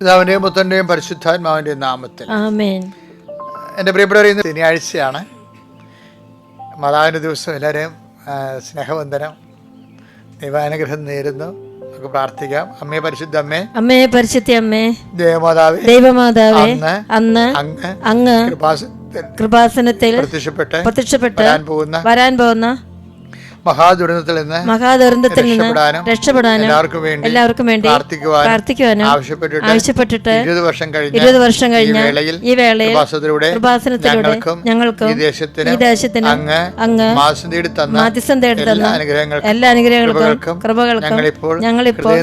പിതാവിന്റെയും പുത്രന്റെയും പരിശുദ്ധാത്മാവിന്റെയും നാമത്തിൽ. എന്റെ പ്രിയപ്പെട്ടവർ ഇന്ന് ശനിയാഴ്ചയാണ്. മാതാവിന്റെ ദിവസം എല്ലാവരെയും സ്നേഹവന്ദനം ദൈവാനുഗ്രഹം നേരുന്നു. നമുക്ക് പ്രാർത്ഥിക്കാം. അമ്മേ പരിശുദ്ധ അമ്മേ. അമ്മേ പരിശുദ്ധ അമ്മേ. ദേവമാതാവേ ദൈവമാതാവേ അന്ന് അങ്ങ് അങ്ങ് കൃപാസനത്തിൽ പ്രത്യക്ഷപ്പെട്ട് പ്രത്യക്ഷപ്പെട്ട് വരാൻ പോകുന്ന വരാൻ പോകുന്ന മഹാദുരന്തത്തിൽ നിന്ന് മഹാദുരന്തത്തിൽ നിന്ന് രക്ഷപ്പെടാനും എല്ലാവർക്കും വേണ്ടി എല്ലാവർക്കും വേണ്ടി പ്രാർത്ഥിക്കുവാനും ആവശ്യപ്പെട്ടിട്ട് ഇരുപത് വർഷം കഴിഞ്ഞ ഇരുപത് വർഷം കഴിഞ്ഞ ഈ വേളയിൽ കൃപാസനത്തിലൂടെ ഞങ്ങൾക്കും ഈ ദേശത്തിന് അങ്ങ് അങ്ങ് മാസം തേടി തന്ന മാധ്യസ്ഥം തേടി എല്ലാ തന്ന അനുഗ്രഹങ്ങൾക്കും എല്ലാ അനുഗ്രഹങ്ങൾക്കും കൃപകൾക്കും ഞങ്ങളിപ്പോൾ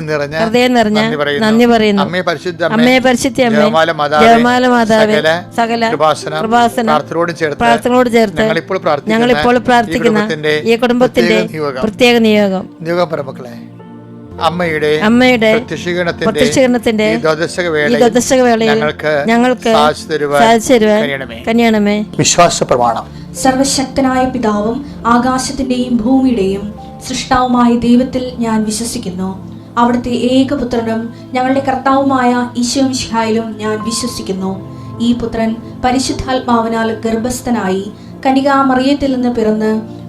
ഹൃദയം നിറഞ്ഞ നന്ദി പറയുന്നു. അമ്മയെ അമ്മേ പരിശുദ്ധ അമ്മയെ പരിശുദ്ധി അമ്മേ മാതാവേ, മാതാവേ സകല കൃപാസന പ്രാർത്ഥനയോട് ചേർത്ത് പ്രാർത്ഥനയോട് ചേർത്ത് ഞങ്ങളിപ്പോൾ പ്രാർത്ഥിക്കുന്ന ഈ കുടുംബത്തിൽ ഈ കുടുംബത്തിന്റെ പ്രത്യേക നിയോഗം. പ്രത്യേക നിയോഗം. നിയോഗം പറമക്കളെ അമ്മയുടെ അമ്മയുടെ പ്രത്യക്ഷീകരണത്തിന്റെ ദശക വേളയിൽ ഞങ്ങൾക്ക്. കനിയണമേ. വിശ്വാസ പ്രമാണം സർവശക്തനായ പിതാവും ആകാശത്തിന്റെയും ഭൂമിയുടെയും സൃഷ്ടാവുമായ ദൈവത്തിൽ ഞാൻ വിശ്വസിക്കുന്നു. അവിടുത്തെ ഏകപുത്രനും ഞങ്ങളുടെ കർത്താവുമായ ഈശോ ഈശോമിഷിഹായിലും ഞാൻ വിശ്വസിക്കുന്നു. ഈ പുത്രൻ പരിശുദ്ധാത്മാവിനാൽ ഗർഭസ്ഥനായി കനികാമറിയത്തിൽ നിന്ന് പിറന്ന്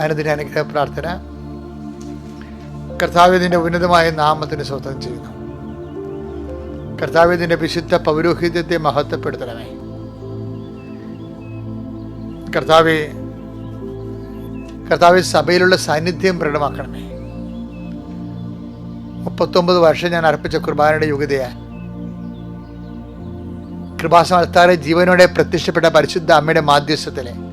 അനുദിന അനുഗ്രഹ പ്രാർത്ഥന. കർത്താവിന്റെ ഉന്നതമായ നാമത്തിന് സ്വന്തം ചെയ്യുന്നു. കർത്താവിന്റെ വിശുദ്ധ പൗരോഹിത്യത്തെ മഹത്വപ്പെടുത്തണമേ. കർത്താവെ കർത്താവ് സഭയിലുള്ള സാന്നിധ്യം പ്രകടമാക്കണമേ. മുപ്പത്തൊമ്പത് വർഷം ഞാൻ അർപ്പിച്ച കുർബാനയുടെ യോഗ്യതയാണ് കൃപാസമർത്താറെ ജീവനോടെ പ്രത്യക്ഷപ്പെട്ട പരിശുദ്ധ അമ്മയുടെ മാധ്യസ്ഥത്തിലെ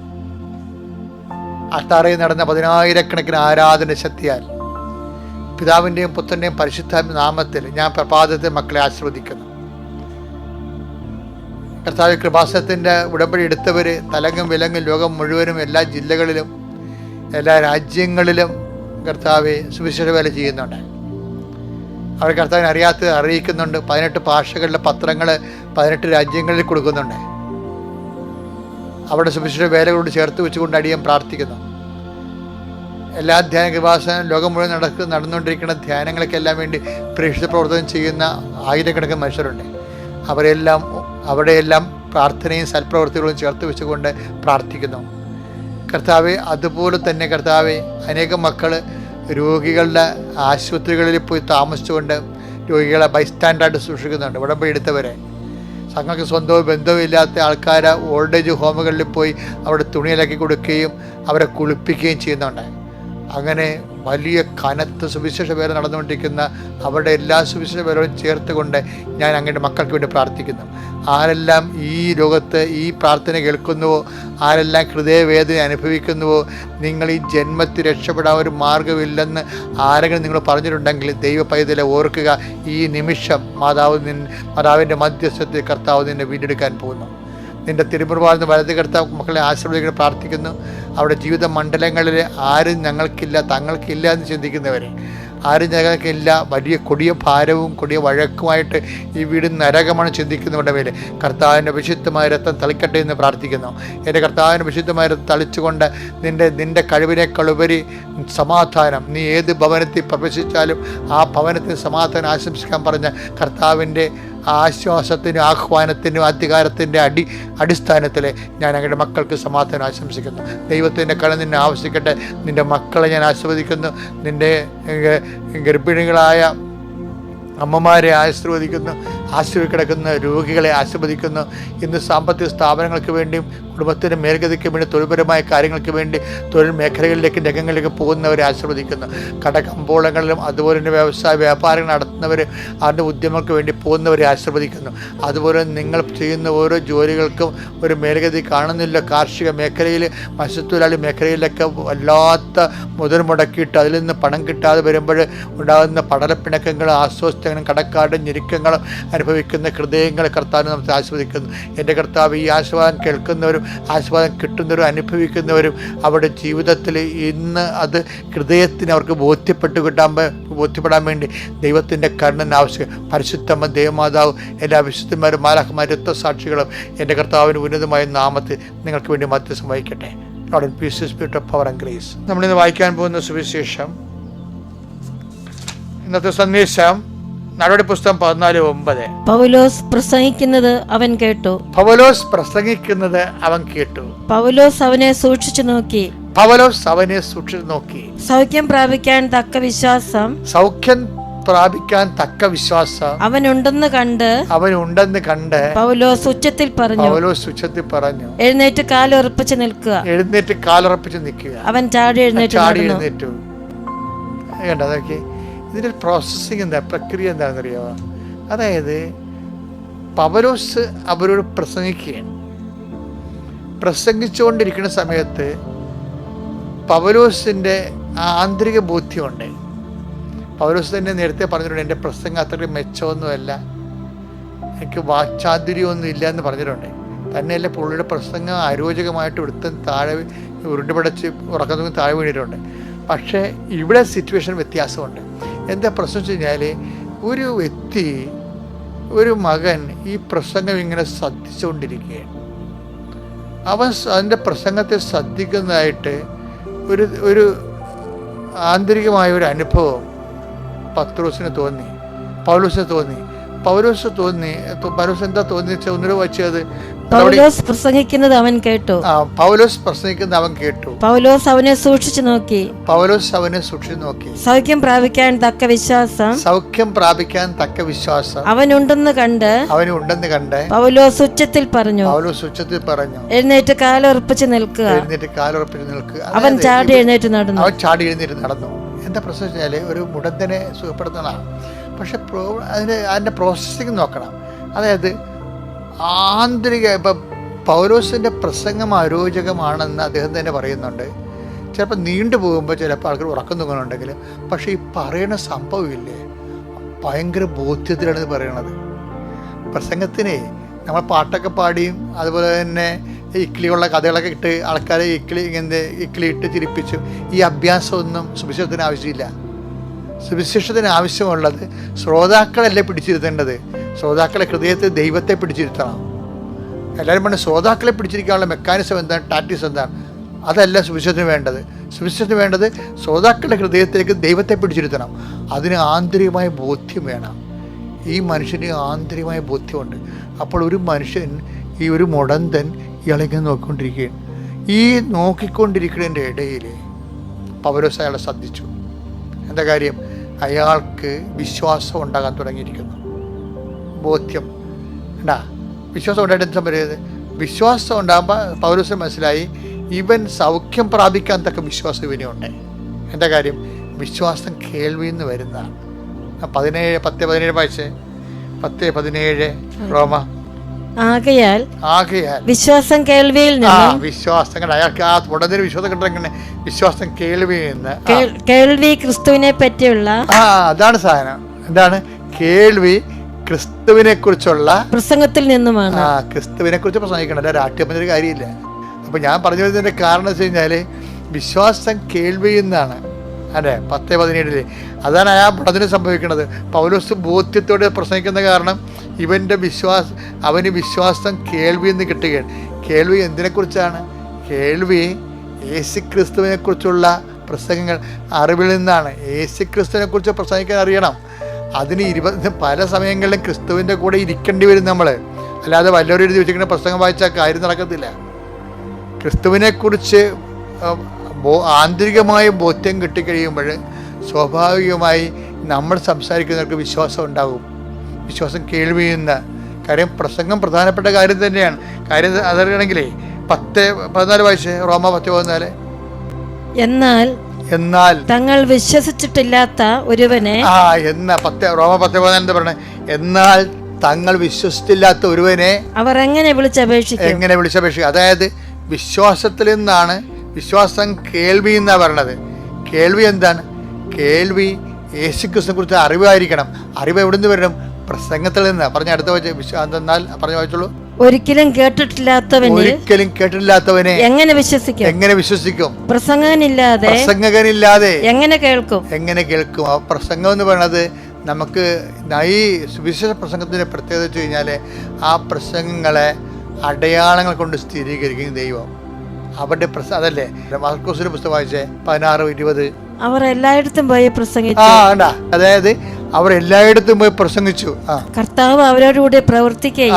അൾത്താറയിൽ നടന്ന പതിനായിരക്കണക്കിന് ആരാധന ശക്തിയാൽ പിതാവിന്റെയും പുത്രന്റെയും പരിശുദ്ധ നാമത്തിൽ ഞാൻ പ്രഭാതത്തെ മക്കളെ ആസ്വദിക്കുന്നു കർത്താവ് കൃപാസനത്തിന്റെ ഉടമ്പടി എടുത്തവർ തലങ്ങും വിലങ്ങും ലോകം മുഴുവനും എല്ലാ ജില്ലകളിലും എല്ലാ രാജ്യങ്ങളിലും കർത്താവ് സുവിശേഷ വേല ചെയ്യുന്നുണ്ട്. അവർ കർത്താവിനെ അറിയാത്തത് അറിയിക്കുന്നുണ്ട്. പതിനെട്ട് ഭാഷകളിലെ പത്രങ്ങൾ പതിനെട്ട് രാജ്യങ്ങളിൽ കൊടുക്കുന്നുണ്ട്. അവിടെ സുവിശേഷ വേലകളോട് ചേർത്ത് വെച്ചുകൊണ്ട് അടിയം പ്രാർത്ഥിക്കുന്നു. എല്ലാ ധ്യാന കൃപാസനം ലോകം മുഴുവൻ നടക്കുന്ന നടന്നുകൊണ്ടിരിക്കുന്ന ധ്യാനങ്ങൾക്കെല്ലാം വേണ്ടി പ്രേക്ഷിത പ്രവർത്തനം ചെയ്യുന്ന ആയിരക്കണക്കിന് മനുഷ്യരുണ്ട്. അവരെല്ലാം അവിടെയെല്ലാം പ്രാർത്ഥനയും സൽപ്രവർത്തികളും ചേർത്ത് വെച്ചുകൊണ്ട് പ്രാർത്ഥിക്കുന്നു. കർത്താവെ അതുപോലെ തന്നെ കർത്താവെ അനേകം മക്കൾ രോഗികളുടെ ആശുപത്രികളിൽ പോയി താമസിച്ചുകൊണ്ട് രോഗികളെ ബൈസ്റ്റാൻഡായിട്ട് സൂക്ഷിക്കുന്നുണ്ട്. ഉടമ്പടി എടുത്തവരെ. തങ്ങൾക്ക് സ്വന്തവും ബന്ധവും ഇല്ലാത്ത ആൾക്കാർ ഓൾഡ് ഏജ് ഹോമുകളിൽ പോയി അവിടെ തുണിയിലാക്കി കൊടുക്കുകയും അവരെ കുളിപ്പിക്കുകയും ചെയ്യുന്നുണ്ട്. അങ്ങനെ വലിയ കനത്ത് സുവിശേഷ വേല നടന്നുകൊണ്ടിരിക്കുന്ന അവരുടെ എല്ലാ സുവിശേഷ വേലകളും ചേർത്തുകൊണ്ട് ഞാൻ അങ്ങയുടെ മക്കൾക്ക് വേണ്ടി പ്രാർത്ഥിക്കുന്നു. ആരെല്ലാം ഈ ലോകത്ത് ഈ പ്രാർത്ഥന കേൾക്കുന്നുവോ ആരെല്ലാം ഹൃദയവേദന അനുഭവിക്കുന്നുവോ നിങ്ങൾ ഈ ജന്മത്തിൽ രക്ഷപ്പെടാൻ ഒരു മാർഗമില്ലെന്ന് ആരെങ്കിലും നിങ്ങൾ പറഞ്ഞിട്ടുണ്ടെങ്കിൽ ദൈവ പൈതലെ ഓർക്കുക ഈ നിമിഷം മാതാവ് നിൻ മാതാവിന്റെ മധ്യസ്ഥത്തിൽ കർത്താവ് നിന്നെ വീണ്ടെടുക്കാൻ പോകുന്നു. നിന്റെ തിരുപ്രഭാതം വലതു കർത്താവ് മക്കളെ ആശീർവദിക്കാൻ പ്രാർത്ഥിക്കുന്നു. അവിടെ ജീവിത മണ്ഡലങ്ങളിൽ ആരും ഞങ്ങൾക്കില്ല തങ്ങൾക്കില്ല എന്ന് ചിന്തിക്കുന്നവരെ. ആരും ഞങ്ങൾക്കില്ല. വലിയ കൊടിയ ഭാരവും കൊടിയ വഴക്കുമായിട്ട് ഈ വീട് നരകമാണ് ചിന്തിക്കുന്നവരുടെ പേര് കർത്താവിന്റെ വിശുദ്ധമായ രക്തം തളിക്കട്ടെ എന്ന് പ്രാർത്ഥിക്കുന്നു. എന്റെ കർത്താവിന്റെ വിശുദ്ധമായ രക്തം തളിച്ചുകൊണ്ട് നിന്റെ നിന്റെ കഴിവിനേക്കാളുപരി സമാധാനം. നീ ഏത് ഭവനത്തിൽ പ്രവേശിച്ചാലും ആ ഭവനത്തിന് സമാധാനം ആശംസിക്കാൻ പറഞ്ഞ കർത്താവിന്റെ ആശ്വാസത്തിനും ആഹ്വാനത്തിനും അധികാരത്തിന്റെ അടി അടിസ്ഥാനത്തിൽ ഞാൻ അങ്ങയുടെ മക്കൾക്ക് സമാധാനം ആശംസിക്കുന്നു. ദൈവത്തിന്റെ കള നിന്നെ ആവശ്യിക്കട്ടെ നിന്റെ മക്കളെ ഞാൻ ആസ്വദിക്കുന്നു നിന്റെ ഗർഭിണികളായ അമ്മമാരെ ആശീർവദിക്കുന്നു. ആശുപത്രി കിടക്കുന്ന രോഗികളെ ആശീർവദിക്കുന്നു ഇന്ന് സാമ്പത്തിക സ്ഥാപനങ്ങൾക്ക് വേണ്ടിയും കുടുംബത്തിന്റെ മേൽഗതിക്ക് വേണ്ടി തൊഴിൽപരമായ കാര്യങ്ങൾക്ക് വേണ്ടി തൊഴിൽ മേഖലകളിലേക്ക് രംഗങ്ങളിലേക്ക് പോകുന്നവരെ ആശീർവദിക്കുന്നു കടകമ്പോളങ്ങളിലും അതുപോലെ തന്നെ വ്യവസായ വ്യാപാരങ്ങൾ നടത്തുന്നവർ അവരുടെ ഉദ്യമങ്ങൾക്ക് വേണ്ടി പോകുന്നവരെ ആശീർവദിക്കുന്നു അതുപോലെ നിങ്ങൾ ചെയ്യുന്ന ഓരോ ജോലികൾക്കും ഒരു മേൽഗതി കാണുന്നില്ല. കാർഷിക മേഖലയിൽ മത്സ്യത്തൊഴിലാളി മേഖലയിലൊക്കെ വല്ലാത്ത മുതൽ മുടക്കിയിട്ട് അതിൽ നിന്ന് പണം കിട്ടാതെ വരുമ്പോൾ ഉണ്ടാകുന്ന പടലപ്പിണക്കങ്ങളും ആസ്വസ്ഥങ്ങളും കടക്കാടും ഞെരുക്കങ്ങളും അനുഭവിക്കുന്ന ഹൃദയങ്ങൾ കർത്താവിനെ നമുക്ക് ആസ്വദിക്കുന്നു. എന്റെ കർത്താവ് ഈ ആസ്വാദം കേൾക്കുന്നവരും ആസ്വാദം കിട്ടുന്നവരും അനുഭവിക്കുന്നവരും അവരുടെ ജീവിതത്തിൽ ഇന്ന് അത് ഹൃദയത്തിന് അവർക്ക് ബോധ്യപ്പെട്ട് കിട്ടാൻ ബോധ്യപ്പെടാൻ വേണ്ടി ദൈവത്തിന്റെ കരുണൻ ആവശ്യം. പരിശുദ്ധമ്മ ദേവമാതാവ് എല്ലാ വിശുദ്ധന്മാരും മാലാഖമാരും രക്തസാക്ഷികളും എന്റെ കർത്താവിന് ഉന്നതമായ നാമത്തിൽ നിങ്ങൾക്ക് വേണ്ടി മധ്യസ്ഥം വഹിക്കട്ടെ. സ്പിരിറ്റ് ഓഫ് പവർ നമ്മളിന്ന് വായിക്കാൻ പോകുന്ന സുവിശേഷം. ഇന്നത്തെ സന്ദേശം നടപടി പുസ്തകം പതിനാല് ഒമ്പത്. പൗലോസ് പ്രസംഗിക്കുന്നത് അവൻ കേട്ടു. പൗലോസ് പ്രസംഗിക്കുന്നത് അവൻ കേട്ടു. പൗലോസ് അവനെ സൂക്ഷിച്ചു നോക്കി. പൗലോസ് അവനെ സൂക്ഷിച്ചു നോക്കി. സൗഖ്യം പ്രാപിക്കാൻ തക്ക വിശ്വാസം. സൗഖ്യം പ്രാപിക്കാൻ തക്ക വിശ്വാസം. അവൻ അവനുണ്ടെന്ന് കണ്ട് അവനുണ്ടെന്ന് കണ്ട് പൗലോസ് ഉച്ചത്തിൽ പറഞ്ഞു. പൗലോസ് ഉച്ചത്തിൽ പറഞ്ഞു. എഴുന്നേറ്റ് കാലുറപ്പിച്ച് നിൽക്കുക. എഴുന്നേറ്റ് കാലുറപ്പിച്ച് നിൽക്കുക. അവൻ ചാടി എഴുന്നേറ്റ് ചാടി എഴുന്നേറ്റു. നോക്കി. ഇതിന്റെ പ്രോസസ്സിങ് എന്താ? പ്രക്രിയ എന്താണെന്നറിയാമോ അതായത് പവലോസ് അവരോട് പ്രസംഗിക്കുകയാണ്. പ്രസംഗിച്ചുകൊണ്ടിരിക്കുന്ന സമയത്ത് പവലോസിന്റെ ആന്തരിക ബോധ്യമുണ്ട്. പൗലോസ് തന്നെ നേരത്തെ പറഞ്ഞിട്ടുണ്ട് എന്റെ പ്രസംഗം അത്രയും മെച്ചമൊന്നുമല്ല. എനിക്ക് വാചാതുര്യമൊന്നും ഇല്ല എന്ന് പറഞ്ഞിട്ടുണ്ട്. തന്നെയല്ല പുള്ളിയുടെ പ്രസംഗം അരോചകമായിട്ട് ഇവിടുത്തെ താഴെ ഉരുണ്ടുപടച്ച് ഉറക്കം തൂങ്ങി താഴെ വീണിട്ടുണ്ട്. പക്ഷേ ഇവിടെ സിറ്റുവേഷൻ വ്യത്യാസമുണ്ട്. എന്താ പ്രശ്നം വെച്ച് കഴിഞ്ഞാൽ ഒരു വ്യക്തി ഒരു മകൻ ഈ പ്രസംഗം ഇങ്ങനെ ശ്രദ്ധിച്ചുകൊണ്ടിരിക്കുകയാണ്. അവൻ അതിന്റെ പ്രസംഗത്തെ ശ്രദ്ധിക്കുന്നതായിട്ട് ഒരു ഒരു ആന്തരികമായ ഒരു അനുഭവം പത്രോസിന് തോന്നി പൗലോസിന് തോന്നി. പൗലോസ് തോന്നി പൗലോസ് എന്താ തോന്നി വെച്ചാൽ ഒന്നുകൂടെ വായിച്ചത് പൗലോസ് പ്രസംഗിക്കുന്നത് അവൻ കേട്ടു. പൗലോസ് പ്രസംഗിക്കുന്നത് അവൻ കേട്ടു. പൗലോസ് അവനെ സൂക്ഷിച്ചു നോക്കി. പൗലോസ് അവനെ സൂക്ഷിച്ചു നോക്കി. സൗഖ്യം പ്രാപിക്കാൻ തക്ക വിശ്വാസം. സൗഖ്യം പ്രാപിക്കാൻ തക്ക വിശ്വാസം. അവനുണ്ടെന്ന് കണ്ട് അവൻ ഉണ്ടെന്ന് കണ്ട് പൗലോസ് ഉച്ചത്തിൽ പറഞ്ഞു പൗലോസ് ഉച്ചത്തിൽ പറഞ്ഞു എഴുന്നേറ്റ് കാലുറപ്പിച്ച് നിൽക്കുക. എഴുന്നേറ്റ് കാലുറപ്പിച്ച് നിൽക്കുക. അവൻ ചാടി എഴുന്നേറ്റ് നടന്നു. അവൻ ചാടി എഴുന്നേറ്റ് നടന്നു. എന്താ പ്രശ്നം വെച്ചാൽ ഒരു മുടന്തനെ സുഖപ്പെടുത്തണം പക്ഷെ അതിന്റെ അതിന് അതിന്റെ പ്രോസസ്സിങ് നോക്കണം. അതായത് ആന്തരിക ഇപ്പം പൗലോസിന്റെ പ്രസംഗം അരോചകമാണെന്ന് അദ്ദേഹം തന്നെ പറയുന്നുണ്ട്. ചിലപ്പോൾ നീണ്ടു പോകുമ്പോൾ ചിലപ്പോൾ ആൾക്കാർ ഉറക്കം തൂങ്ങുന്നുണ്ടെങ്കിൽ പക്ഷേ ഈ പറയണ സംഭവമില്ലേ? ഭയങ്കര ബോധ്യത്തിലാണ് ഇത് പറയണത്. പ്രസംഗത്തിനെ നമ്മൾ പാട്ടൊക്കെ പാടിയും അതുപോലെ തന്നെ ഇക്ലിയുള്ള കഥകളൊക്കെ ഇട്ട് ആൾക്കാരെ ഇക്ലി ഇങ്ങനെ ഇക്ലി ഇട്ട് ചിരിപ്പിച്ചും ഈ അഭ്യാസമൊന്നും സുവിശേഷത്തിന് ആവശ്യമില്ല. സുവിശേഷത്തിന് ആവശ്യമുള്ളത് ശ്രോതാക്കളല്ലേ പിടിച്ചിരുത്തേണ്ടത്? ശ്രോതാക്കളെ ഹൃദയത്തിൽ ദൈവത്തെ പിടിച്ചിരുത്തണം. എല്ലാവരും പറഞ്ഞു ശ്രോതാക്കളെ പിടിച്ചിരിക്കാനുള്ള മെക്കാനിസം എന്താണ്? ടാറ്റിസ് എന്താണ്? അതല്ല സുവിശേഷത്തിന് വേണ്ടത്. സുവിശേഷത്തിന് വേണ്ടത് ശ്രോതാക്കളുടെ ഹൃദയത്തിലേക്ക് ദൈവത്തെ പിടിച്ചിരുത്തണം. അതിന് ആന്തരികമായ ബോധ്യം വേണം. ഈ മനുഷ്യന് ആന്തരികമായ ബോധ്യമുണ്ട്. അപ്പോൾ ഒരു മനുഷ്യൻ ഈ ഒരു മുടന്തൻ ഇളകി നോക്കിക്കൊണ്ടിരിക്കുകയാണ്. ഈ നോക്കിക്കൊണ്ടിരിക്കുന്നതിന്റെ ഇടയിൽ പൗലോസ് അയാളെ ശ്രദ്ധിച്ചു. എന്താ കാര്യം? അയാൾക്ക് വിശ്വാസം ഉണ്ടാകാൻ തുടങ്ങിയിരിക്കുന്നു. ബോധ്യം. ഉണ്ടാ വിശ്വാസം ഉണ്ടായിട്ട് എന്താ പറയുന്നത് വിശ്വാസം ഉണ്ടാകുമ്പോൾ പൗരസ്യം മനസ്സിലായി ഇവൻ സൗഖ്യം പ്രാപിക്കാൻ തക്ക വിശ്വാസം ഇവനുണ്ട്. എന്താ കാര്യം? വിശ്വാസം കേൾവിയിൽ നിന്ന് വരുന്നതാണ് പതിനേഴ് പത്ത് പതിനേഴ് വയസ്സ് പത്ത് പതിനേഴ് റോമ. ആകയാൽ ആകയാൽ. വിശ്വാസം കേൾവിയിൽ നിന്നും വിശ്വാസങ്ങൾ അയാൾക്ക് ആ ഉടനെ വിശ്വാസം കിട്ടണമെങ്കിൽ വിശ്വാസം കേൾവിയിൽ നിന്ന്. കേൾവി ക്രിസ്തുവിനെ പറ്റിയുള്ള ആ അതാണ് സാധനം. എന്താണ്? കേൾവി ക്രിസ്തുവിനെ കുറിച്ചുള്ള പ്രസംഗത്തിൽ നിന്നുമാണ്. ആ ക്രിസ്തുവിനെ കുറിച്ച് പ്രസംഗിക്കണം അല്ല രാഷ്ട്രീയം ഒരു കാര്യമില്ല. അപ്പൊ ഞാൻ പറഞ്ഞു വരുന്നതിന്റെ കാരണം വെച്ച് കഴിഞ്ഞാൽ വിശ്വാസം കേൾവിയിൽ നിന്നാണ് അതെ പത്ത് പതിനേഴിൽ. അതാണ് ആ പടത്തിന് സംഭവിക്കുന്നത്. പൗലോസ് ബോധ്യത്തോടെ പ്രസംഗിക്കുന്ന കാരണം ഇവന്റെ വിശ്വാസം അവന് വിശ്വാസം കേൾവി എന്ന് കിട്ടുകയാണ്. കേൾവി എന്തിനെക്കുറിച്ചാണ്? കേൾവി യേശു ക്രിസ്തുവിനെ കുറിച്ചുള്ള പ്രസംഗങ്ങൾ അറിവിൽ നിന്നാണ്. യേശു ക്രിസ്തുവിനെ കുറിച്ച് പ്രസംഗിക്കാൻ അറിയണം. അതിന് ഇരുപത് പല സമയങ്ങളിലും ക്രിസ്തുവിന്റെ കൂടെ ഇരിക്കേണ്ടി വരും നമ്മൾ അല്ലാതെ വല്ലവരും എഴുതി വെച്ചിരിക്കുന്ന പ്രസംഗം വായിച്ചാൽ കാര്യം നടക്കത്തില്ല. ക്രിസ്തുവിനെക്കുറിച്ച് ആന്തരികമായ ബോധ്യം കിട്ടിക്കഴിയുമ്പോൾ സ്വാഭാവികമായി നമ്മൾ സംസാരിക്കുന്നവർക്ക് വിശ്വാസം ഉണ്ടാകും. വിശ്വാസം കേൾവിയുന്ന കാര്യം പ്രസംഗം പ്രധാനപ്പെട്ട കാര്യം തന്നെയാണ്. കാര്യം അതറിയണമെങ്കിലേ പത്ത് പതിനാല് വയസ്സ് റോമ പത്ത് പതിനാല്. എന്നാൽ എന്നാൽ തങ്ങൾ വിശ്വസിച്ചിട്ടില്ലാത്ത ഒരുവനെ ആ എന്ന പത്ത് റോമ പത്ത് പതിനാല് എന്താ പറയണേ? എന്നാൽ തങ്ങൾ വിശ്വസിച്ചില്ലാത്ത ഒരുവനെ അവർ എങ്ങനെ വിളിച്ചപേക്ഷിക്കും എങ്ങനെ വിളിച്ചപേക്ഷിക്കും അതായത് വിശ്വാസത്തിൽ നിന്നാണ് വിശ്വാസം കേൾവി എന്നാണ് പറയണത്. കേൾവി എന്താണ്? കേൾവി യേശുക്രിസ്തു കുറിച്ച് അറിവായിരിക്കണം. അറിവ് എവിടെ നിന്ന് വരണം പ്രസംഗത്തിൽ നിന്ന്. പറഞ്ഞ അടുത്ത വെച്ച് വിശ്വാസം എന്നാൽ പറഞ്ഞു വായിച്ചോളൂ ഒരിക്കലും കേട്ടിട്ടില്ലാത്തവനെ ഒരിക്കലും കേട്ടിട്ടില്ലാത്തവനെ എങ്ങനെ വിശ്വസിക്കും? എങ്ങനെ വിശ്വസിക്കും? പ്രസംഗനില്ലാതെ പ്രസംഗകനില്ലാതെ എങ്ങനെ കേൾക്കും? എങ്ങനെ കേൾക്കും? ആ പ്രസംഗം എന്ന് പറയുന്നത് നമുക്ക് ഈ സുവിശേഷ പ്രസംഗത്തിന്റെ പ്രത്യേകത വെച്ച് കഴിഞ്ഞാൽ ആ പ്രസംഗങ്ങളെ അടയാളങ്ങൾ കൊണ്ട് സ്ഥിരീകരിക്കും ദൈവം. അവരുടെ പ്രസ അതല്ലേ? മാർക്കോസിന്റെ പുസ്തകം വായിച്ചേ പതിനാറ് ഇരുപത്. അവർ എല്ലായിടത്തും പോയി ആ പ്രസംഗിച്ചു വേണ്ട അതായത് അവർ എല്ലായിടത്തും പോയി പ്രസംഗിച്ചു. കർത്താവ് അവരോടുകൂടി പ്രവർത്തിക്കുകയും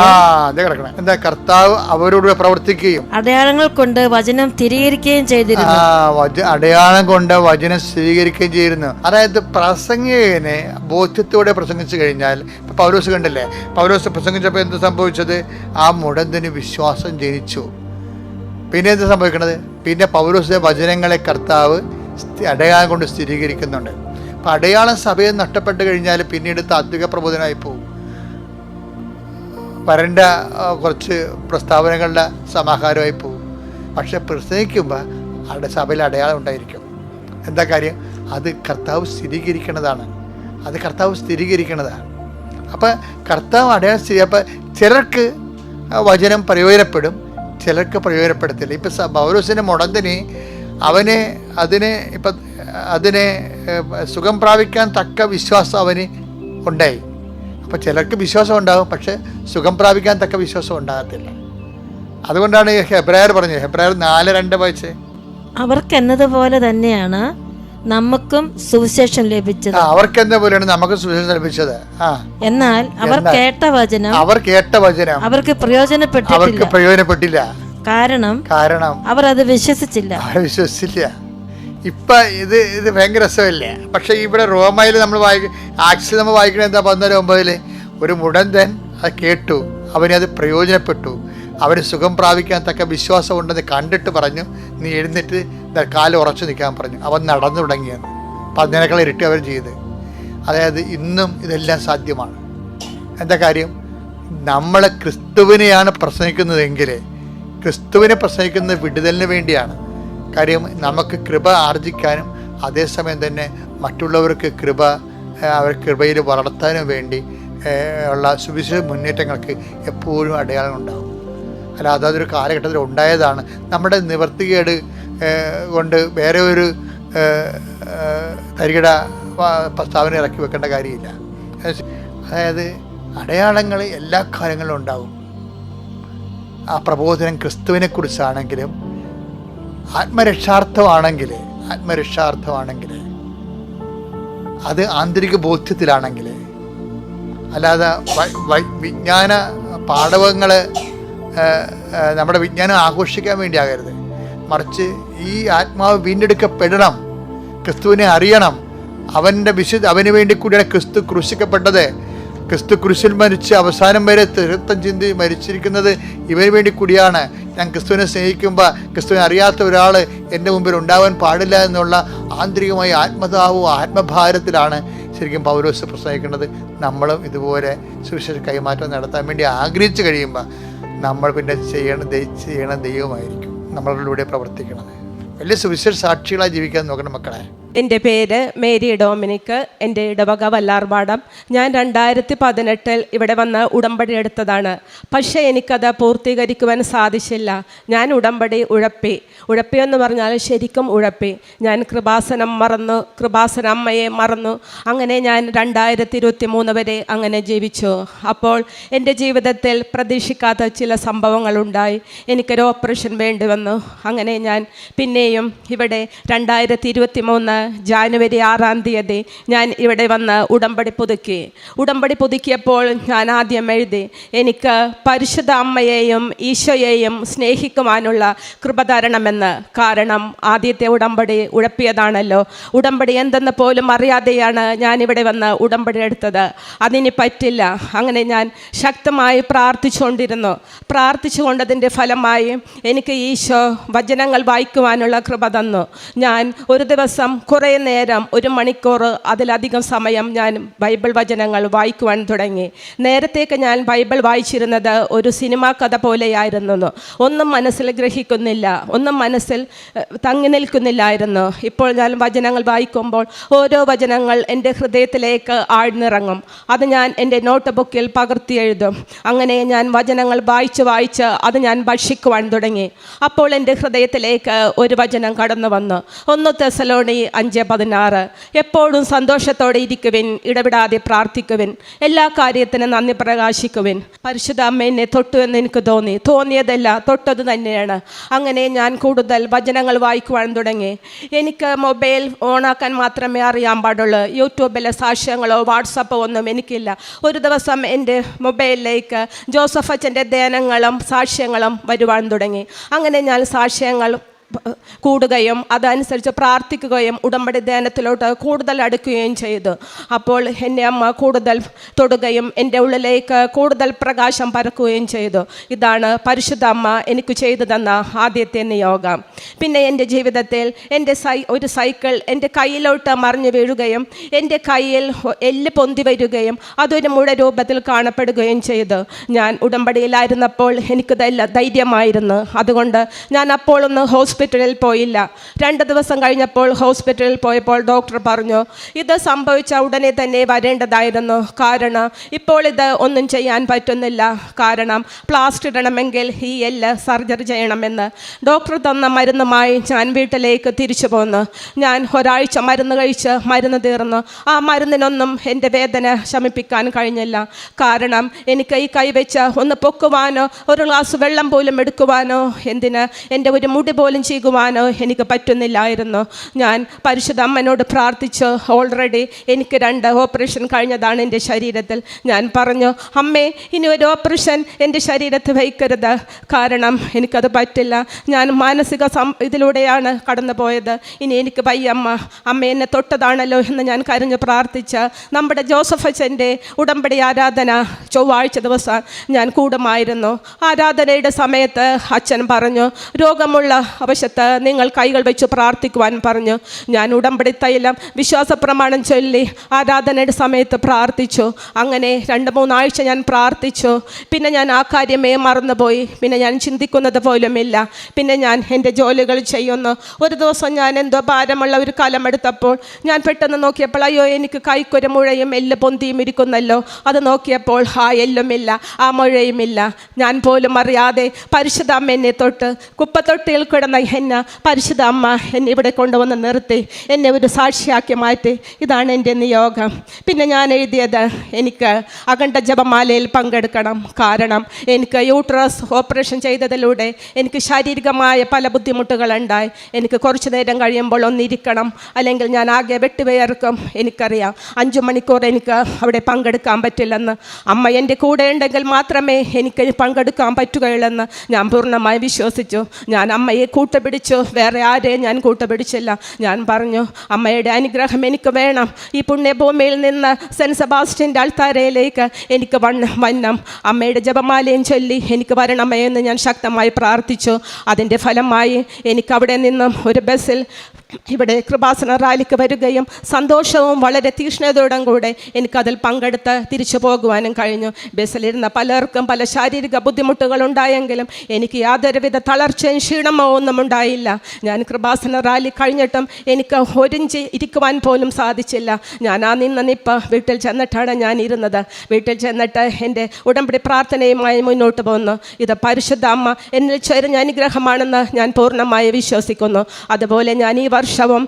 എന്താ കർത്താവ് അവരോടുകൂടെ പ്രവർത്തിക്കുകയും. അടയാളങ്ങൾ കൊണ്ട് വചനം സ്ഥിരീകരിക്കുകയും ചെയ്തിരുന്നു. അടയാളം കൊണ്ട് വചനം സ്ഥിരീകരിക്കുകയും ചെയ്തിരുന്നു. അതായത് പ്രസംഗികനെ ബോധ്യത്തോടെ പ്രസംഗിച്ചു കഴിഞ്ഞാൽ ഇപ്പൊ പൗലോസ് കണ്ടല്ലേ? പൗലോസ് പ്രസംഗിച്ചപ്പോൾ എന്ത് സംഭവിച്ചത്? ആ മുടന്തിന് വിശ്വാസം ജനിച്ചു. പിന്നെ എന്ത് സംഭവിക്കണത്? പിന്നെ പൗലോസിന്റെ വചനങ്ങളെ കർത്താവ് അടയാളം കൊണ്ട് സ്ഥിരീകരിക്കുന്നുണ്ട്. അപ്പം സഭയിൽ നഷ്ടപ്പെട്ട് കഴിഞ്ഞാൽ പിന്നീട് താത്വിക പ്രബോധനമായി പോകും. വരണ്ട കുറച്ച് പ്രസ്താവനകളുടെ സമാഹാരമായി പോകും. പക്ഷെ പ്രസംഗിക്കുമ്പോൾ അവിടെ സഭയിൽ അടയാളം ഉണ്ടായിരിക്കും. എന്താ കാര്യം? അത് കർത്താവ് സ്ഥിരീകരിക്കുന്നതാണ്. അത് കർത്താവ് സ്ഥിരീകരിക്കുന്നതാണ്. അപ്പം കർത്താവ് അടയാളം സ്ഥിരീ അപ്പം ചിലർക്ക് വചനം പ്രയോജനപ്പെടും ചിലർക്ക് പ്രയോജനപ്പെടത്തില്ല. ഇപ്പം പൗരസിന്റെ മുടന്തിനെ അവന് അതിനെ ഇപ്പം അതിനെ സുഖം പ്രാപിക്കാൻ തക്ക വിശ്വാസം അവന് ഉണ്ടായി. അപ്പോൾ ചിലർക്ക് വിശ്വാസം ഉണ്ടാകും പക്ഷെ സുഖം പ്രാപിക്കാൻ തക്ക വിശ്വാസം ഉണ്ടാകത്തില്ല. അതുകൊണ്ടാണ് ഹെബ്രായർ പറഞ്ഞത് ഹെബ്രായർ നാല് രണ്ട് വയസ്സ് അവർക്ക് എന്നതുപോലെ തന്നെയാണ് നമുക്കും സുവിശേഷം ലഭിച്ചത്. അവർക്ക് എന്തപോലെയാണ് പോലെയാണ് നമുക്ക് സുവിശേഷം ലഭിച്ചത്. എന്നാൽ അവർ കേട്ട വചനം അവർ കേട്ട വചനം അവർക്ക് അവർക്ക് പ്രയോജനപ്പെട്ടിട്ടില്ല പ്രയോജനപ്പെട്ടില്ല. കാരണം കാരണം അവർ അത് വിശ്വസിച്ചില്ല. വിശ്വസിച്ചില്ല. ഇപ്പൊ ഇത് ഇത് ഭയങ്കര രസമല്ലേ? പക്ഷേ ഇവിടെ റോമയിൽ നമ്മൾ വായിക്ക ആക്സിൽ നമ്മൾ വായിക്കണത് എന്താ പതിനാല് ഒമ്പതിൽ ഒരു മുടന്തൻ അത് കേട്ടു. അവനെ അത് പ്രയോജനപ്പെട്ടു. അവന് സുഖം പ്രാപിക്കാൻ തക്ക വിശ്വാസം ഉണ്ടെന്ന് കണ്ടിട്ട് പറഞ്ഞു. നീ എഴുന്നേറ്റ് കാലം ഉറച്ചു നിൽക്കാൻ പറഞ്ഞു. അവൻ നടന്നു തുടങ്ങിയെന്ന്. പതിനേക്കളെ ഇരട്ടി അവർ ചെയ്ത്. അതായത് ഇന്നും ഇതെല്ലാം സാധ്യമാണ്. എന്താ കാര്യം? നമ്മൾ ക്രിസ്തുവിനെയാണ് പ്രസംഗിക്കുന്നതെങ്കിൽ ക്രിസ്തുവിനെ പ്രസംഗിക്കുന്നത് വിടുതലിന് വേണ്ടിയാണ് കാര്യം നമുക്ക് കൃപ ആർജിക്കാനും അതേസമയം തന്നെ മറ്റുള്ളവർക്ക് കൃപ അവർ കൃപയിൽ വളർത്താനും വേണ്ടി ഉള്ള സുവിശേഷ മുന്നേറ്റങ്ങൾക്ക് എപ്പോഴും അടയാളം ഉണ്ടാകും അല്ലാതെ അതൊരു കാലഘട്ടത്തിൽ ഉണ്ടായതാണ്. നമ്മുടെ നിവർത്തികേട് കൊണ്ട് വേറെ ഒരു തരികിട പ്രസ്താവന ഇറക്കി വെക്കേണ്ട കാര്യമില്ല. അതായത് അടയാളങ്ങൾ എല്ലാ കാലങ്ങളിലും ഉണ്ടാകും ആ പ്രബോധനം ക്രിസ്തുവിനെ കുറിച്ചാണെങ്കിലും ആത്മരക്ഷാർത്ഥമാണെങ്കിൽ ആത്മരക്ഷാർത്ഥമാണെങ്കിൽ അത് ആന്തരിക ബോധ്യത്തിലാണെങ്കിൽ അല്ലാതെ വിജ്ഞാന പാഠവങ്ങൾ നമ്മുടെ വിജ്ഞാനം ആഘോഷിക്കാൻ വേണ്ടി ആകരുത് മറിച്ച് ഈ ആത്മാവ് വീണ്ടെടുക്കപ്പെടണം ക്രിസ്തുവിനെ അറിയണം അവന്റെ വിശുദ്ധ അവന് വേണ്ടി കൂടിയാണ് ക്രിസ്തു ക്രൂശിക്കപ്പെട്ടത്. ക്രിസ്തു കുരിശിൽ മരിച്ച് അവസാനം വരെ തീർത്ഥം ചിന്തി മരിച്ചിരിക്കുന്നത് ഇവന് വേണ്ടി കൂടിയാണ്. ഞാൻ ക്രിസ്തുവിനെ സ്നേഹിക്കുമ്പോൾ ക്രിസ്തുവിനെ അറിയാത്ത ഒരാൾ എന്റെ മുമ്പിൽ ഉണ്ടാവാൻ പാടില്ല എന്നുള്ള ആന്തരികമായ ആത്മതാവും ആത്മഭാരത്തിലാണ് ശരിക്കും പൗരോസ് പ്രസംഗിക്കേണ്ടത്. നമ്മളും ഇതുപോലെ സുവിശേഷ കൈമാറ്റം നടത്താൻ വേണ്ടി ആഗ്രഹിച്ചു കഴിയുമ്പോൾ നമ്മൾ പിന്നെ ചെയ്യണം ചെയ്യണ ദൈവമായിരിക്കും. നമ്മളിലൂടെ പ്രവർത്തിക്കണത് വലിയ സുവിശേഷ സാക്ഷികളായി ജീവിക്കാൻ നോക്കണം മക്കളെ. എന്റെ പേര് മേരി ഡോമിനിക്ക് എന്റെ ഇടവക വല്ലാർപാടം ഞാൻ രണ്ടായിരത്തി പതിനെട്ടിൽ ഇവിടെ വന്ന് ഉടമ്പടി എടുത്തതാണ്. പക്ഷേ എനിക്കത് പൂർത്തീകരിക്കുവാൻ സാധിച്ചില്ല. ഞാൻ ഉടമ്പടി ഉഴപ്പി. ഉഴപ്പി എന്ന് പറഞ്ഞാൽ ശരിക്കും ഉഴപ്പി. ഞാൻ കൃപാസനം മറന്നു കൃപാസന അമ്മയെ മറന്നു. അങ്ങനെ ഞാൻ രണ്ടായിരത്തി ഇരുപത്തി മൂന്ന് വരെ അങ്ങനെ ജീവിച്ചു. അപ്പോൾ എന്റെ ജീവിതത്തിൽ പ്രതീക്ഷിക്കാത്ത ചില സംഭവങ്ങളുണ്ടായി. എനിക്കൊരു ഓപ്പറേഷൻ വേണ്ടി വന്നു. അങ്ങനെ ഞാൻ പിന്നെയും ഇവിടെ രണ്ടായിരത്തി ഇരുപത്തി മൂന്ന് ജാനുവരി ആറാം തീയതി ഞാൻ ഇവിടെ വന്ന് ഉടമ്പടി പുതുക്കി. ഉടമ്പടി പുതുക്കിയപ്പോൾ ഞാൻ ആദ്യം എഴുതി എനിക്ക് പരിശുദ്ധ അമ്മയെയും ഈശോയെയും സ്നേഹിക്കുവാനുള്ള കൃപ തരണമെന്ന്. കാരണം ആദ്യത്തെ ഉടമ്പടി ഉഴപ്പിയതാണല്ലോ. ഉടമ്പടി എന്തെന്ന് പോലും അറിയാതെയാണ് ഞാൻ ഇവിടെ വന്ന് ഉടമ്പടി എടുത്തത്. അതിന് പറ്റില്ല. അങ്ങനെ ഞാൻ ശക്തമായി പ്രാർത്ഥിച്ചുകൊണ്ടിരുന്നു. പ്രാർത്ഥിച്ചുകൊണ്ടതിന്റെ ഫലമായി എനിക്ക് ഈശോ വചനങ്ങൾ വായിക്കുവാനുള്ള കൃപ തന്നു. ഞാൻ ഒരു ദിവസം കുറേ നേരം ഒരു മണിക്കൂർ അതിലധികം സമയം ഞാൻ ബൈബിൾ വചനങ്ങൾ വായിക്കുവാൻ തുടങ്ങി. നേരത്തേക്ക് ഞാൻ ബൈബിൾ വായിച്ചിരുന്നത് ഒരു സിനിമാ കഥ പോലെയായിരുന്നു. ഒന്നും മനസ്സിൽ ഗ്രഹിക്കുന്നില്ല. ഒന്നും മനസ്സിൽ തങ്ങി നിൽക്കുന്നില്ലായിരുന്നു. ഇപ്പോൾ ഞാൻ വചനങ്ങൾ വായിക്കുമ്പോൾ ഓരോ വചനങ്ങൾ എന്റെ ഹൃദയത്തിലേക്ക് ആഴ്ന്നിറങ്ങും. അത് ഞാൻ എന്റെ നോട്ട് ബുക്കിൽ പകർത്തി എഴുതും. അങ്ങനെ ഞാൻ വചനങ്ങൾ വായിച്ച് വായിച്ച് അത് ഞാൻ ഭക്ഷിക്കുവാൻ തുടങ്ങി. അപ്പോൾ എന്റെ ഹൃദയത്തിലേക്ക് ഒരു വചനം കടന്നു വന്നു ഒന്ന് തെസലോണി അഞ്ച് പതിനാറ്. എപ്പോഴും സന്തോഷത്തോടെ ഇരിക്കുവിൻ ഇടപെടാതെ പ്രാർത്ഥിക്കുവിൻ എല്ലാ കാര്യത്തിനും നന്ദി പ്രകാശിക്കുവിൻ. പരിശുദ്ധ അമ്മ എന്നെ തൊട്ടു എന്ന് എനിക്ക് തോന്നി. തോന്നിയതല്ല തൊട്ടത് തന്നെയാണ്. അങ്ങനെ ഞാൻ കൂടുതൽ വചനങ്ങൾ വായിക്കുവാൻ തുടങ്ങി. എനിക്ക് മൊബൈൽ ഓണാക്കാൻ മാത്രമേ അറിയാൻ പാടുള്ളൂ. യൂട്യൂബിലെ സാക്ഷ്യങ്ങളോ വാട്സപ്പോ ഒന്നും എനിക്കില്ല. ഒരു ദിവസം എന്റെ മൊബൈലിലേക്ക് ജോസഫ് അച്ഛന്റെ ധ്യാനങ്ങളും സാക്ഷ്യങ്ങളും വരുവാൻ തുടങ്ങി. അങ്ങനെ ഞാൻ സാക്ഷ്യങ്ങൾ കൂടുകയും അതനുസരിച്ച് പ്രാർത്ഥിക്കുകയും ഉടമ്പടി ധ്യാനത്തിലോട്ട് കൂടുതൽ അടുക്കുകയും ചെയ്തു. അപ്പോൾ എന്റെ അമ്മ കൂടുതൽ തൊടുകയും എന്റെ ഉള്ളിലേക്ക് കൂടുതൽ പ്രകാശം പരക്കുകയും ചെയ്തു. ഇതാണ് പരിശുദ്ധ അമ്മ എനിക്ക് ചെയ്തു തന്ന ആദ്യത്തെ നിയോഗം. പിന്നെ എന്റെ ജീവിതത്തിൽ എന്റെ സൈ ഒരു സൈക്കിൾ എന്റെ കയ്യിലോട്ട് മറിഞ്ഞു വീഴുകയും എന്റെ കയ്യിൽ എല്ല് പൊന്തി വരികയും അതൊരു മുഴ രൂപത്തിൽ കാണപ്പെടുകയും ചെയ്തു. ഞാൻ ഉടമ്പടിയിലായിരുന്നപ്പോൾ എനിക്ക് ധൈര്യ- ധൈര്യമായിരുന്നു. അതുകൊണ്ട് ഞാൻ അപ്പോൾ ഒന്ന് ഹോസ്പിറ്റലിൽ പോയില്ല. രണ്ട് ദിവസം കഴിഞ്ഞപ്പോൾ ഹോസ്പിറ്റലിൽ പോയപ്പോൾ ഡോക്ടർ പറഞ്ഞു ഇത് സംഭവിച്ച ഉടനെ തന്നെ വരേണ്ടതായിരുന്നു. കാരണം ഇപ്പോൾ ഇത് ഒന്നും ചെയ്യാൻ പറ്റുന്നില്ല. കാരണം പ്ലാസ്റ്റ് ഇടണമെങ്കിൽ ഈ എല്ല് സർജറി ചെയ്യണമെന്ന്. ഡോക്ടർ തന്ന മരുന്നുമായി ഞാൻ വീട്ടിലേക്ക് തിരിച്ചു പോന്നു. ഞാൻ ഒരാഴ്ച മരുന്ന് കഴിച്ച് മരുന്ന് തീർന്നു. ആ മരുന്നിനൊന്നും എന്റെ വേദന ശമിപ്പിക്കാൻ കഴിഞ്ഞില്ല. കാരണം എനിക്ക് ഈ കൈവച്ച് ഒന്ന് പൊക്കുവാനോ ഒരു ഗ്ലാസ് വെള്ളം പോലും എടുക്കുവാനോ എന്തിന് എന്റെ ഒരു മുടി പോലും ചെയ്യുവാനോ എനിക്ക് പറ്റുന്നില്ലായിരുന്നു. ഞാൻ പരിശുദ്ധ അമ്മനോട് പ്രാർത്ഥിച്ചു. ഓൾറെഡി എനിക്ക് രണ്ട് ഓപ്പറേഷൻ കഴിഞ്ഞതാണ് എന്റെ ശരീരത്തിൽ. ഞാൻ പറഞ്ഞു അമ്മേ ഇനി ഒരു ഓപ്പറേഷൻ എന്റെ ശരീരത്തിൽ വയ്ക്കരുത്. കാരണം എനിക്കത് പറ്റില്ല. ഞാൻ മാനസിക സം ഇതിലൂടെയാണ് കടന്നു പോയത് ഇനി എനിക്ക് വയ്യമ്മ അമ്മ. എന്നെ തൊട്ടതാണല്ലോ എന്ന് ഞാൻ കരഞ്ഞ് പ്രാർത്ഥിച്ച് നമ്മുടെ ജോസഫ് അച്ഛന്റെ ഉടമ്പടി ആരാധന ചൊവ്വാഴ്ച ദിവസം ഞാൻ കൂടുമായിരുന്നു. ആരാധനയുടെ സമയത്ത് അച്ഛൻ പറഞ്ഞു രോഗമുള്ള അവശത്ത് നിങ്ങൾ കൈകൾ വെച്ച് പ്രാർത്ഥിക്കുവാൻ പറഞ്ഞു. ഞാൻ ഉടമ്പടി തൈലം വിശ്വാസ പ്രമാണം ചൊല്ലി ആരാധനയുടെ സമയത്ത് പ്രാർത്ഥിച്ചു. അങ്ങനെ രണ്ട് മൂന്നാഴ്ച ഞാൻ പ്രാർത്ഥിച്ചു. പിന്നെ ഞാൻ ആ കാര്യമേ മറന്നുപോയി. പിന്നെ ഞാൻ ചിന്തിക്കുന്നത് പോലുമില്ല. പിന്നെ ഞാൻ എന്റെ ജോലികൾ ചെയ്യുന്നു. ഒരു ദിവസം ഞാൻ എന്തോ ഭാരമുള്ള ഒരു കലമെടുത്തപ്പോൾ ഞാൻ പെട്ടെന്ന് നോക്കിയപ്പോൾ അയ്യോ എനിക്ക് കൈക്കൊരു മുഴയും എല്ല് പൊന്തിയും ഇരിക്കുന്നല്ലോ. അത് നോക്കിയപ്പോൾ ആ എല്ലുമില്ല. ആ മുഴയുമില്ല. ഞാൻ പോലും അറിയാതെ പരിശുദ്ധ അമ്മ എന്നെ തൊട്ട് കുപ്പത്തൊട്ടിയിൽ കിടന്ന എന്നെ പരിശുദ്ധ അമ്മ എന്നെ ഇവിടെ കൊണ്ടുവന്ന് നിർത്തി. എന്നെ ഒരു സാക്ഷിയാക്കി മാറ്റി. ഇതാണ് എന്റെ നിയോഗം. പിന്നെ ഞാൻ എഴുതിയത് എനിക്ക് അഖണ്ഡ ജപമാലയിൽ പങ്കെടുക്കണം. കാരണം എനിക്ക് യൂട്രസ് ഓപ്പറേഷൻ ചെയ്തതിലൂടെ എനിക്ക് ശാരീരികമായ പല ബുദ്ധിമുട്ടുകളുണ്ടായി. എനിക്ക് കുറച്ച് നേരം കഴിയുമ്പോൾ ഒന്നിരിക്കണം. അല്ലെങ്കിൽ ഞാൻ ആകെ വെട്ടുവേർക്കും എനിക്കറിയാം അഞ്ചു മണിക്കൂർ എനിക്ക് അവിടെ പങ്കെടുക്കാൻ പറ്റില്ലെന്ന്. അമ്മ എന്റെ കൂടെ ഉണ്ടെങ്കിൽ മാത്രമേ എനിക്ക് പങ്കെടുക്കാൻ പറ്റുകയുള്ളെന്ന് ഞാൻ പൂർണമായി വിശ്വസിച്ചു. ഞാൻ അമ്മയെ കൂട്ടുപിടിച്ചു? വേറെ ആരെയും ഞാൻ കൂട്ടുപിടിച്ചില്ല. ഞാൻ പറഞ്ഞു അമ്മയുടെ അനുഗ്രഹം എനിക്ക് വേണം. ഈ പുണ്യഭൂമിയിൽ നിന്ന് സെന്റ് സെബാസ്റ്റ്യന്റെ അൾത്താരയിലേക്ക് എനിക്ക് വണ്ണം വന്നം അമ്മയുടെ ജപമാലയും ചൊല്ലി എനിക്ക് വരണമേ എന്ന് ഞാൻ ശക്തമായി പ്രാർത്ഥിച്ചു. അതിന്റെ ഫലമായി എനിക്ക് അവിടെ നിന്നും ഒരു ബസ്സിൽ ഇവിടെ കൃപാസന റാലിക്ക് വരികയും സന്തോഷവും വളരെ തീക്ഷ്ണതയോടും കൂടെ എനിക്കതിൽ പങ്കെടുത്ത് തിരിച്ചു പോകുവാനും കഴിഞ്ഞു. ബസ്സിലിരുന്ന പലർക്കും പല ശാരീരിക ബുദ്ധിമുട്ടുകൾ ഉണ്ടായെങ്കിലും എനിക്ക് യാതൊരുവിധ തളർച്ചയും ക്ഷീണമോ ഒന്നും ഉണ്ടായില്ല. ഞാൻ കൃപാസന റാലി കഴിഞ്ഞിട്ടും എനിക്ക് ഒരിഞ്ച് ഇരിക്കുവാൻ പോലും സാധിച്ചില്ല. ഞാൻ ആ നിന്ന നിപ്പ വീട്ടിൽ ചെന്നിട്ടാണ് ഞാൻ ഇരുന്നത്. വീട്ടിൽ ചെന്നിട്ട് എന്റെ ഉടമ്പടി പ്രാർത്ഥനയുമായി മുന്നോട്ട് പോകുന്നു ഇത് പരിശുദ്ധ അമ്മ എന്നിൽ ചേരുന്ന അനുഗ്രഹമാണെന്ന് ഞാൻ പൂർണമായി വിശ്വസിക്കുന്നു. അതുപോലെ ഞാൻ ഈ വർഷവും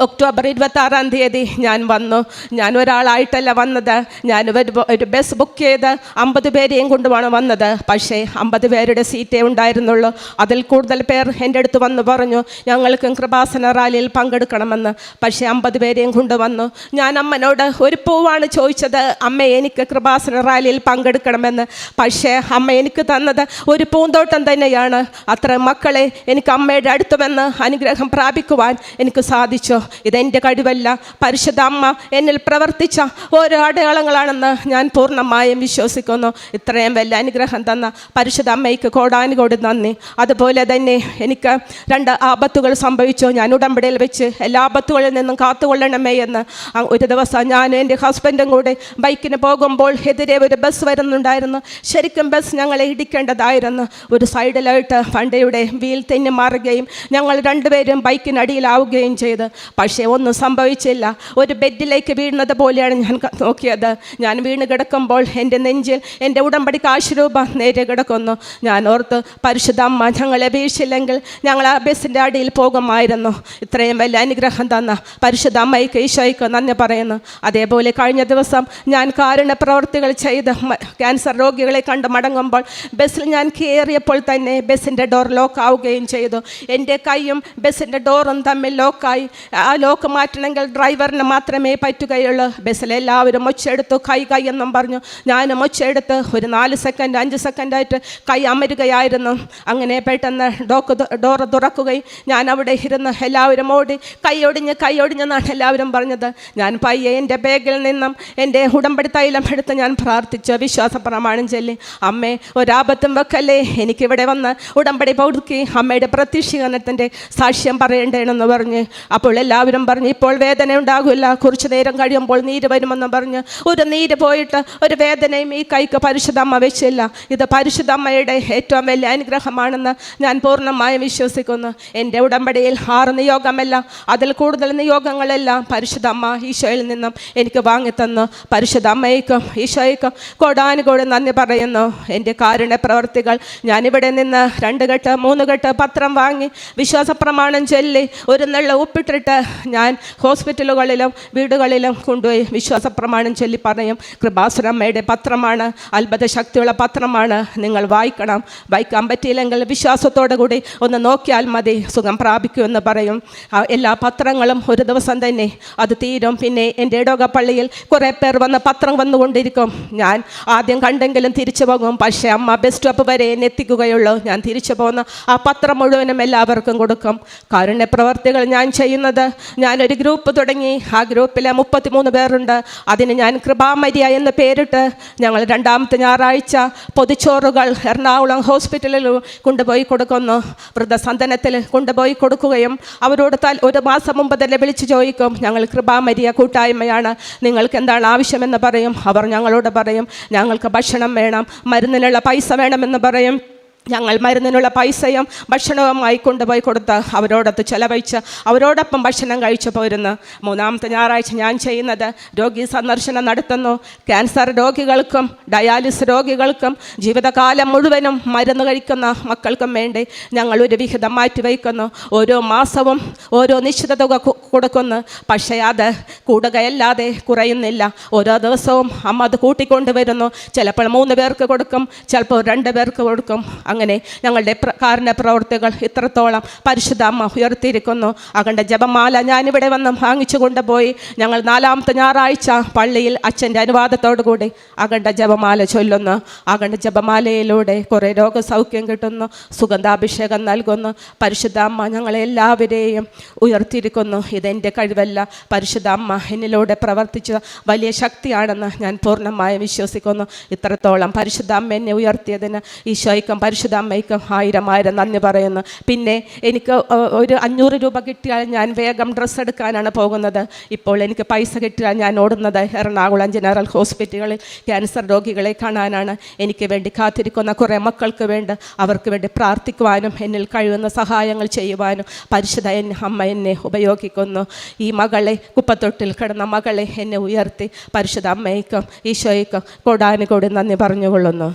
ഒക്ടോബർ ഇരുപത്തി ആറാം തീയതി ഞാൻ വന്നു. ഞാൻ ഒരാളായിട്ടല്ല വന്നത്. ഞാൻ ഒരു ഒരു ബസ് ബുക്ക് ചെയ്ത് അമ്പത് പേരെയും കൊണ്ടുമാണ് വന്നത്. പക്ഷേ അമ്പത് പേരുടെ സീറ്റേ ഉണ്ടായിരുന്നുള്ളൂ. അതിൽ കൂടുതൽ പേർ എന്റെ അടുത്ത് വന്ന് പറഞ്ഞു ഞങ്ങൾക്കും കൃപാസന റാലിയിൽ പങ്കെടുക്കണമെന്ന്. പക്ഷേ അമ്പത് പേരെയും കൊണ്ടുവന്നു ഞാൻ അമ്മനോട് ഒരു പൂവാണ് ചോദിച്ചത്. അമ്മ എനിക്ക് കൃപാസന റാലിയിൽ പങ്കെടുക്കണമെന്ന്. പക്ഷേ അമ്മ എനിക്ക് തന്നത് ഒരു പൂന്തോട്ടം തന്നെയാണ്. അത്ര മക്കളെ എനിക്ക് അമ്മയുടെ അടുത്ത് വന്ന് അനുഗ്രഹം പ്രാപിക്കുവാൻ എനിക്ക് സാധിച്ചു. ഇതെന്റെ കഴിവല്ല. പരിശുദ്ധ അമ്മ എന്നിൽ പ്രവർത്തിച്ച ഓരോ അടയാളങ്ങളാണെന്ന് ഞാൻ പൂർണമായും വിശ്വസിക്കുന്നു. ഇത്രയും വലിയ അനുഗ്രഹം തന്ന പരിശുദ്ധ അമ്മയ്ക്ക് കോടാനുകോടി നന്ദി. അതുപോലെ തന്നെ എനിക്ക് രണ്ട് ആപത്തുകൾ സംഭവിച്ചു. ഞാൻ ഉടമ്പടിയിൽ വെച്ച് എല്ലാ ആപത്തുകളിൽ നിന്നും കാത്തുകൊള്ളണമേ എന്ന്. ഒരു ദിവസം ഞാൻ എന്റെ ഹസ്ബൻഡും കൂടെ ബൈക്കിന് പോകുമ്പോൾ എതിരെ ഒരു ബസ് വരുന്നുണ്ടായിരുന്നു. ശരിക്കും ബസ് ഞങ്ങളെ ഇടിക്കേണ്ടതായിരുന്നു. ഒരു സൈഡിലായിട്ട് വണ്ടിയുടെ വീൽ തെന്നി മാറുകയും ഞങ്ങൾ രണ്ടുപേരും ബൈക്കിനടിയിലാവുകയും ചെയ്ത്. പക്ഷേ ഒന്നും സംഭവിച്ചില്ല. ഒരു ബെഡിലേക്ക് വീഴുന്നത് പോലെയാണ് ഞാൻ നോക്കിയത്. ഞാൻ വീണ് കിടക്കുമ്പോൾ എന്റെ നെഞ്ചിൽ എന്റെ ഉടമ്പടി കാശുരൂപ നേരെ കിടക്കുന്നു. ഞാൻ ഓർത്ത് പരിശുദ്ധമ്മ ഞങ്ങളെ വീഴ്ചയില്ലെങ്കിൽ ഞങ്ങൾ ആ ബസ്സിന്റെ അടിയിൽ പോകുമായിരുന്നു. ഇത്രയും വലിയ അനുഗ്രഹം തന്ന പരിശുദ്ധ അമ്മയ്ക്ക് ഈശോയ്ക്ക് നന്ദി പറയുന്നു. അതേപോലെ കഴിഞ്ഞ ദിവസം ഞാൻ കാരുണ്യ പ്രവർത്തികൾ ചെയ്ത് ക്യാൻസർ രോഗികളെ കണ്ട് മടങ്ങുമ്പോൾ ബസ്സിൽ ഞാൻ കയറിയപ്പോൾ തന്നെ ബസ്സിന്റെ ഡോർ ലോക്ക് ആവുകയും ചെയ്തു. എന്റെ കൈയും ബസ്സിന്റെ ഡോറും തമ്മിൽ ലോക്കായി. ആ ലോക്ക് മാറ്റണമെങ്കിൽ ഡ്രൈവറിന് മാത്രമേ പറ്റുകയുള്ളൂ. ബസ്സിൽ എല്ലാവരും ഒച്ചെടുത്തു കൈ കൈ എന്നും പറഞ്ഞു. ഞാനും ഒച്ചെടുത്ത് ഒരു നാല് സെക്കൻഡ് അഞ്ച് സെക്കൻഡായിട്ട് കൈ അമരുകയായിരുന്നു. അങ്ങനെ പെട്ടെന്ന് ഡോക്ക് ഡോറ് തുറക്കുകയും ഞാൻ അവിടെ ഇരുന്ന് എല്ലാവരും ഓടി കൈയൊടിഞ്ഞ് കൈയൊടിഞ്ഞെന്നാണ് എല്ലാവരും പറഞ്ഞത്. ഞാൻ പയ്യെ എന്റെ ബാഗിൽ നിന്നും എന്റെ ഉടമ്പടി തൈലം എടുത്ത് ഞാൻ പ്രാർത്ഥിച്ചു. വിശ്വാസ പ്രമാണം ചൊല്ലി അമ്മേ ഒരാപത്തും വെക്കല്ലേ? എനിക്കിവിടെ വന്ന് ഉടമ്പടി പൗർക്കി അമ്മയുടെ പ്രത്യക്ഷീകരണത്തിന്റെ സാക്ഷ്യം പറയേണ്ടതെന്ന് പറഞ്ഞ്. അപ്പോൾ എല്ലാവരും പറഞ്ഞു ഇപ്പോൾ വേദന ഉണ്ടാകില്ല കുറച്ച് നേരം കഴിയുമ്പോൾ നീര് വരുമെന്ന് പറഞ്ഞ് ഒരു നീര് പോയിട്ട് ഒരു വേദനയും ഈ കൈക്ക് പരിശുദ്ധമ്മ വെച്ചില്ല. ഇത് പരിശുദ്ധമ്മയുടെ ഏറ്റവും വലിയ അനുഗ്രഹമാണെന്ന് ഞാൻ പൂർണമായും വിശ്വസിക്കുന്നു. എന്റെ ഉടമ്പടിയിൽ ആറ് നിയോഗമല്ല അതിൽ കൂടുതൽ നിയോഗങ്ങളെല്ലാം പരിശുദ്ധമ്മ ഈശോയിൽ നിന്നും എനിക്ക് വാങ്ങിത്തന്നു. പരിശുദ്ധ അമ്മയ്ക്കും ഈശോയ്ക്കും കൊടാനുകൂടി നന്ദി പറയുന്നു. എന്റെ കാരുണ്യ പ്രവർത്തികൾ ഞാനിവിടെ നിന്ന് രണ്ട് കെട്ട് മൂന്ന് കെട്ട് പത്രം വാങ്ങി വിശ്വാസ പ്രമാണം ചൊല്ലി ഒരു നുള്ള ഉപ്പിട്ടിട്ട് ഞാൻ ഹോസ്പിറ്റലുകളിലും വീടുകളിലും കൊണ്ടുപോയി വിശ്വാസ പ്രമാണം ചൊല്ലി പറയും. കൃപാസുരമ്മയുടെ പത്രമാണ് അത്ഭുത ശക്തിയുള്ള പത്രമാണ്. നിങ്ങൾ വായിക്കണം. വായിക്കാൻ പറ്റിയില്ലെങ്കിൽ വിശ്വാസത്തോടു കൂടി ഒന്ന് നോക്കിയാൽ മതി. സുഖം പ്രാപിക്കുമെന്ന് പറയും. എല്ലാ പത്രങ്ങളും ഒരു ദിവസം തന്നെ അത് തീരും. പിന്നെ എന്റെ ഇടവക പള്ളിയിൽ കുറേ പേർ വന്ന് പത്രം വന്നുകൊണ്ടിരിക്കും. ഞാൻ ആദ്യം കണ്ടെങ്കിലും തിരിച്ചു പോകും. പക്ഷേ അമ്മ ബസ് സ്റ്റോപ്പ് വരെ എന്നെ എത്തിക്കുകയുള്ളൂ. ഞാൻ തിരിച്ചു പോകുന്ന ആ പത്രം മുഴുവനും എല്ലാവർക്കും കൊടുക്കും. കാരുണ്യ പ്രവർത്തികൾ ഞാൻ ചെയ്യുന്നത് ഞാനൊരു ഗ്രൂപ്പ് തുടങ്ങി. ആ ഗ്രൂപ്പിൽ മുപ്പത്തിമൂന്ന് പേരുണ്ട്. അതിന് ഞാൻ കൃപാമരിയ എന്ന പേരിട്ട് ഞങ്ങൾ രണ്ടാമത്തെ ഞായറാഴ്ച പൊതിച്ചോറുകൾ എറണാകുളം ഹോസ്പിറ്റലിൽ കൊണ്ടുപോയി കൊടുക്കുന്നു. വൃദ്ധസന്ദനത്തിൽ കൊണ്ടുപോയി കൊടുക്കുകയും അവരോട് താൽ ഒരു മാസം മുമ്പ് തന്നെ വിളിച്ചു ചോദിക്കും ഞങ്ങൾ കൃപാമരിയ കൂട്ടായ്മയാണ്. നിങ്ങൾക്ക് എന്താണ് ആവശ്യമെന്ന് പറയും. അവർ ഞങ്ങളോട് പറയും ഞങ്ങൾക്ക് ഭക്ഷണം വേണം. മരുന്നിനുള്ള പൈസ വേണമെന്ന് പറയും. ഞങ്ങൾ മരുന്നിനുള്ള പൈസയും ഭക്ഷണവുമായി കൊണ്ടുപോയി കൊടുത്ത് അവരോടൊത്ത് ചെലവഴിച്ച് അവരോടൊപ്പം ഭക്ഷണം കഴിച്ചു പോരുന്നു. മൂന്നാമത്തെ ഞായറാഴ്ച ഞാൻ ചെയ്യുന്നത് രോഗി സന്ദർശനം നടത്തുന്നു. ക്യാൻസർ രോഗികൾക്കും ഡയാലിസ് രോഗികൾക്കും ജീവിതകാലം മുഴുവനും മരുന്ന് കഴിക്കുന്ന മക്കൾക്കും വേണ്ടി ഞങ്ങൾ ഒരു വിഹിതം മാറ്റിവെക്കുന്നു ഓരോ മാസവും ഓരോ നിശ്ചിത തുക കൊടുക്കുന്നു. പക്ഷേ അത് കൂടുകയല്ലാതെ കുറയുന്നില്ല. ഓരോ ദിവസവും അമ്മ അത് കൂട്ടിക്കൊണ്ടുവരുന്നു. ചിലപ്പോൾ മൂന്ന് പേർക്ക് കൊടുക്കും ചിലപ്പോൾ രണ്ട് പേർക്ക് കൊടുക്കും. അങ്ങനെ ഞങ്ങളുടെ കാരണ പ്രവർത്തികൾ ഇത്രത്തോളം പരിശുദ്ധ അമ്മ ഉയർത്തിയിരിക്കുന്നു. അകണ്ട ജപമാല ഞാനിവിടെ വന്ന് വാങ്ങിച്ചു കൊണ്ടുപോയി. ഞങ്ങൾ നാലാമത്തെ ഞായറാഴ്ച പള്ളിയിൽ അച്ഛന്റെ അനുവാദത്തോടു കൂടി അകണ്ട ജപമാല ചൊല്ലുന്നു. അകണ്ട ജപമാലയിലൂടെ കുറേ രോഗസൗഖ്യം കിട്ടുന്നു. സുഗന്ധാഭിഷേകം നൽകുന്നു. പരിശുദ്ധ അമ്മ ഞങ്ങളെ ഉയർത്തിയിരിക്കുന്നു. ഇതെന്റെ കഴിവല്ല. പരിശുദ്ധ അമ്മ എന്നിലൂടെ പ്രവർത്തിച്ച വലിയ ശക്തിയാണെന്ന് ഞാൻ പൂർണമായും വിശ്വസിക്കുന്നു. ഇത്രത്തോളം പരിശുദ്ധ അമ്മ എന്നെ ഉയർത്തിയതിന് ഈശോയ്ക്കും പരിശുദ്ധ പരിശുദ്ധ ആയിരം ആയിരം നന്ദി പറയുന്നു. പിന്നെ എനിക്ക് ഒരു അഞ്ഞൂറ് രൂപ കിട്ടിയാൽ ഞാൻ വേഗം ഡ്രസ്സ് എടുക്കാനാണ് പോകുന്നത്. ഇപ്പോൾ എനിക്ക് പൈസ കിട്ടിയാൽ ഞാൻ ഓടുന്നത് എറണാകുളം ജനറൽ ഹോസ്പിറ്റലുകളിൽ ക്യാൻസർ രോഗികളെ കാണാനാണ്. എനിക്ക് വേണ്ടി കാത്തിരിക്കുന്ന കുറേ മക്കൾക്ക് വേണ്ടി അവർക്ക് വേണ്ടി പ്രാർത്ഥിക്കുവാനും എന്നിൽ കഴിയുന്ന സഹായങ്ങൾ ചെയ്യുവാനും പരിശുദ്ധ എന്നെ അമ്മ എന്നെ ഉപയോഗിക്കുന്നു. ഈ മകളെ കുപ്പത്തൊട്ടിൽ കിടന്ന മകളെ എന്നെ ഉയർത്തി പരിശുദ്ധ അമ്മയ്ക്കും ഈശോയ്ക്കും കൊടാനുകൂടി നന്ദി പറഞ്ഞുകൊള്ളുന്നു.